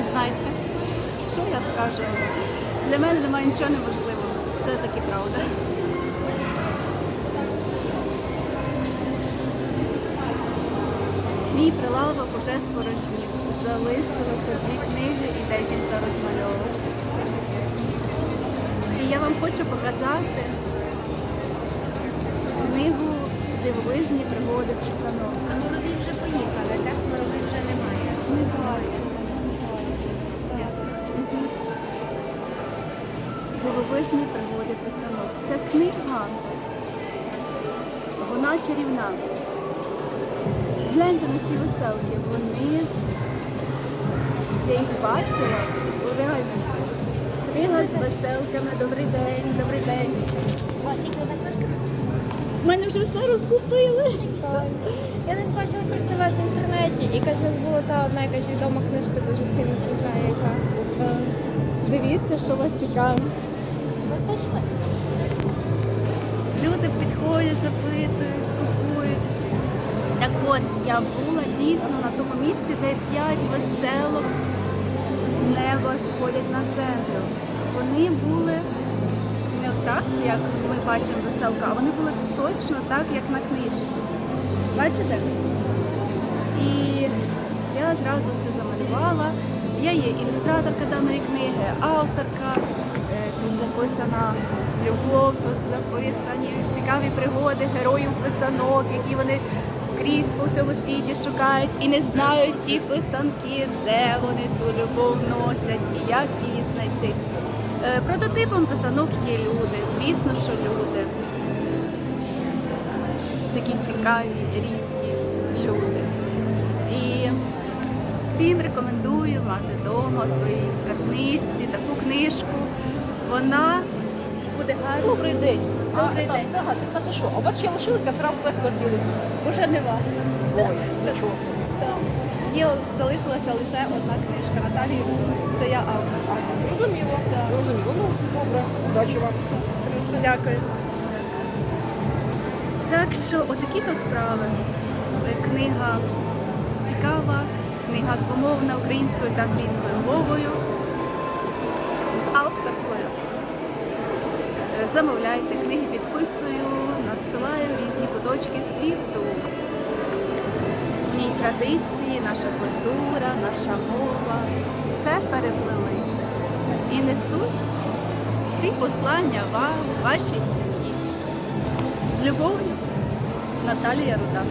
ви знаєте, що я скажу? Для мене немає нічого неможливого. Це таки правда. Мій прилавок уже спорожнів. Залишилося дві книги і декілька розмальовок. І я вам хочу показати книгу Дивовижні пригоди писанок. А мураві вже поїхали, так? Мураві вже немає. Не бачу. Дивовижні пригоди писанок. Це книга. Вона чарівна. Гляньте на ці веселки. Вони я їх бачила у реальності. Книга з веселками. Добрий день, добрий день. У мене вже все розкупили. Я десь бачила просто вас в інтернеті, і якась була та одна якась відома книжка дуже сильно яка. Дивіться, що вас цікавить. Люди підходять, запитують, купують. Так от, я була дійсно на тому місці, де п'ять веселок з неба сходять на землю. Вони були не так, як ми бачимо веселка, а вони були точно так, як на книжці. Бачите? І я зразу це замалювала. Я є ілюстраторка даної книги, авторка. Тут любов, тут записані цікаві пригоди героїв писанок, які вони скрізь по всьому світі шукають і не знають ті писанки, де вони ту любов носять і як її знайти. Е, Прототипом писанок є люди, звісно, що люди. Такі цікаві, різні люди. І всім рекомендую мати вдома таку книжку. Вона буде гарна. Добрий день. Добрий а, день. Так, це Галя. Так що? А у вас ще лишилися сразу весь квартиру? Уже нема. Ой, нічого. собі. Так. Є, залишилася лише одна книжка Наталії. Це я автор. Зрозуміло. Зрозуміло. Ну, добре. Удачі вам. Хорошо, дякую. Так що отакі то справи. Е, Книга цікава, книга двомовна українською та англійською мовою. З авторкою. Замовляйте книги, підписую, надсилаю різні куточки світу. В традиції, наша культура, наша мова. Все переплились. І несуть ці послання вам, вашій сім'ї. З любов'ю, Наталія Руда.